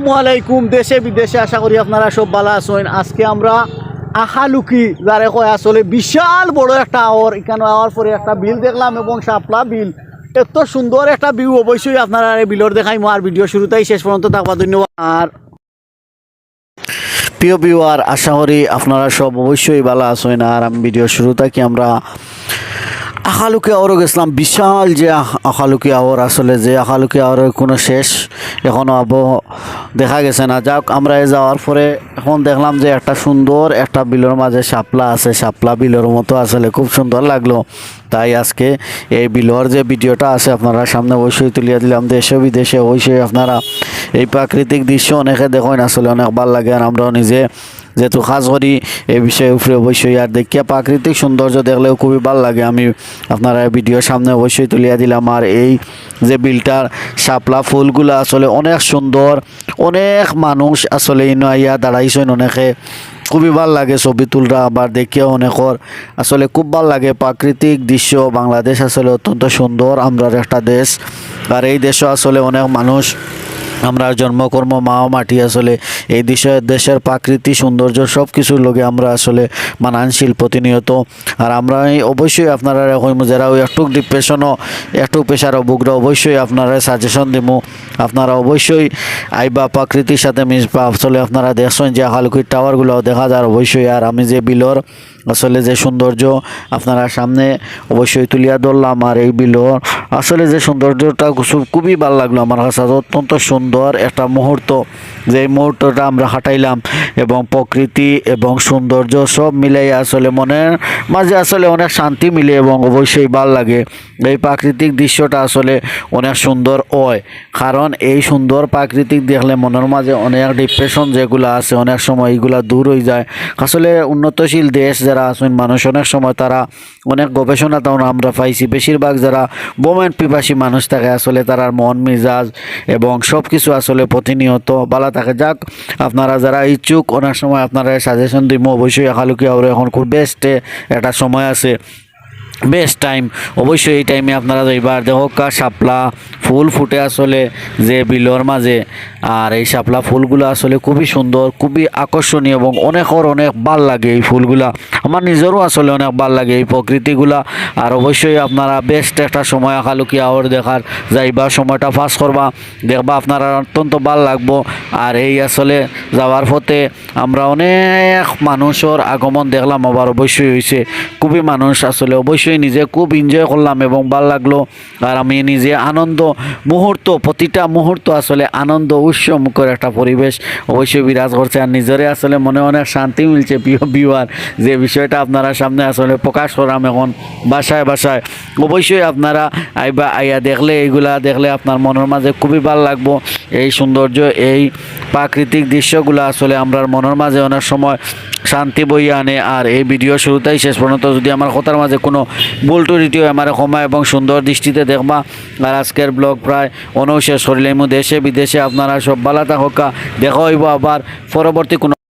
আসসালামু আলাইকুম, দেশে বিদেশে আশা করি আপনারা সব ভালো আছেন। আজকে আমরা আহালুকি যারে কয় আসলে বিশাল বড় একটা আওয়ার, এখানে আওয়ার পরে একটা বিল দেখলাম এবং শাপলা বিল। এত সুন্দর একটা ভিউ অবশ্যই আপনারা এই বিলর দেখাইমো আর ভিডিও শুরুতেই শেষ পর্যন্ত থাকবা, ধন্যবাদ। আর প্রিয় ভিউয়ার আশা করি আপনারা সব অবশ্যই ভালো আছেন। আর আমি ভিডিও শুরু থাকি আমরা আখালুকে আওয়ারও গেছিলাম, বিশাল যে আখ- আখালুকি আওয়ার আসলে, যে আখালুকি আওয়ারের কোনো শেষ এখনও আব দেখা গেছে না। যাক, আমরা এ যাওয়ার পরে এখন দেখলাম যে একটা সুন্দর একটা বিলের মাঝে শাপলা আছে, শাপলা বিলের মতো আসলে খুব সুন্দর লাগল। তাই আজকে এই বিলর যে ভিডিওটা আছে আপনারা সামনে অবশ্যই তুলিয়ে দিলাম, দেশে বিদেশে অবশ্যই আপনারা এই প্রাকৃতিক দৃশ্য অনেকে দেখেন, আসলে অনেক ভালো লাগে আর আমরাও নিজে যেহেতু খাস করি এই বিষয়ে উপরে অবশ্যই আর দেখিয়া প্রাকৃতিক সৌন্দর্য দেখলেও খুবই ভালো লাগে। আমি আপনারা ভিডিওর সামনে অবশ্যই তুলিয়া দিলাম। আর এই যে বিলটার শাপলা ফুলগুলো আসলে অনেক সুন্দর, অনেক মানুষ আসলে ইনো দাঁড়াইছেন অনেকে। খুবই ভালো লাগে ছবি তুলরা আবার দেখিয়া অনেকর। আসলে খুব ভালো লাগে প্রাকৃতিক দৃশ্য। বাংলাদেশ আসলে অত্যন্ত সুন্দর আমরা একটা দেশ। আর এই দেশও আসলে অনেক মানুষ আমরা জন্মকর্ম মা মাটি আসলে, এই দেশের দেশের প্রাকৃতিক সৌন্দর্য সব কিছুর লগে আমরা আসলে মানানশীল প্রতিনিয়ত। আর আমরা অবশ্যই আপনারা এখন যারা ওই একটু ডিপ্রেশনও একটু পেশার অবুগ্র, অবশ্যই আপনারা সাজেশন দিব আপনারা অবশ্যই আইবা প্রাকৃতির সাথে মিশবা আসলে আপনারা দেখছেন যে হালকুই টাওয়ারগুলো দেখা যায় অবশ্যই। আর আমি যে বিলর, আসলে যে সৌন্দর্য আপনারা সামনে অবশ্যই তুলিয়া ধরলাম। আর এই বিলর, আসলে যে সৌন্দর্যটা খুব- খুবই ভালো লাগল আমার কাছে। অত্যন্ত সুন্দর একটা মুহূর্ত। যে মুহূর্তটা আমরা হাঁটাইলাম এবং প্রকৃতি এবং সৌন্দর্য সব মিলাই আসলে মনের মাঝে আসলে অনেক শান্তি মিলে এবং অবশ্যই ভালো লাগে। এই প্রাকৃতিক দৃশ্যটা আসলে অনেক সুন্দর হয়। কারণ এই সুন্দর প্রাকৃতিক দেখলে মনের মাঝে অনেক ডিপ্রেশন যেগুলো আছে, অনেক সময় এইগুলা দূর হয়ে যায়। আসলে উন্নতশীল দেশ যারা আছেন, মানুষ অনেক সময় তারা অনেক গবেষণা তেমন আমরা পাইছি। বেশিরভাগ যারা বোমেন পিপাসী মানুষ থাকে, আসলে তারা মন মেজাজ এবং সব কিছু আসলে প্রতিনিয়ত ভালো থাকে। যাক, আপনারা যারা ইচ্ছুক, অনেক সময় আপনারা সাজেশন দিব। অবশ্যই একালুকি আর এখন খুব বেস্টে একটা সময় আছে। বেস্ট টাইম অবশ্যই এই টাইমে আপনারা যাইবার দেহকা শাপলা ফুল ফুটে আসলে যে বিলর মাঝে। আর এই শাপলা ফুলগুলো আসলে খুবই সুন্দর, খুবই আকর্ষণীয় এবং অনেকর অনেক ভালো লাগে এই ফুলগুলা। আমার নিজেরও আসলে অনেক ভালো লাগে এই প্রকৃতিগুলা। আর অবশ্যই আপনারা বেস্ট একটা সময় আকালুকি আওয়ার দেখার, যাইবা সময়টা পাস করবা, দেখবা আপনারা অত্যন্ত ভালো লাগবো। আর এই আসলে যাওয়ার পথে আমরা অনেক মানুষের আগমন দেখলাম, আবার অবশ্যই হয়েছে খুবই মানুষ আসলে অবশ্যই নিজে খুব এনজয় করলাম এবং ভালো লাগল। আর আমি নিজে আনন্দ মুহূর্ত, প্রতিটা মুহূর্ত আসলে আনন্দ উৎসমুখর একটা পরিবেশ অবশ্যই বিরাজ করছে। আর নিজেরে আসলে মনে অনেক শান্তি মিলছে, প্রিয় বিওয়ার যে বিষয়টা আপনারা সামনে আসলে প্রকাশ করাম এখন বাসায় বাসায়। অবশ্যই আপনারা আইবা আইয়া দেখলে, এইগুলা দেখলে আপনার মনের মাঝে খুবই ভালো লাগবো। এই সৌন্দর্য, এই প্রাকৃতিক দৃশ্যগুলো আসলে আমরার মনের মাঝে অনেক সময় শান্তি বইয়ে আনে। আর এই ভিডিও শুরুতেই শেষ পর্যন্ত যদি আমার কথার মাঝে কোনো ভুল টুরিটিও আমার ক্ষমা এবং সুন্দর দৃষ্টিতে দেখবা। আর আজকের ব্লগ প্রায় অনুশেষ করিলে দেশে বিদেশে আপনারা সব ভালো থাকা, দেখা হইব আবার। পরবর্তী কোনো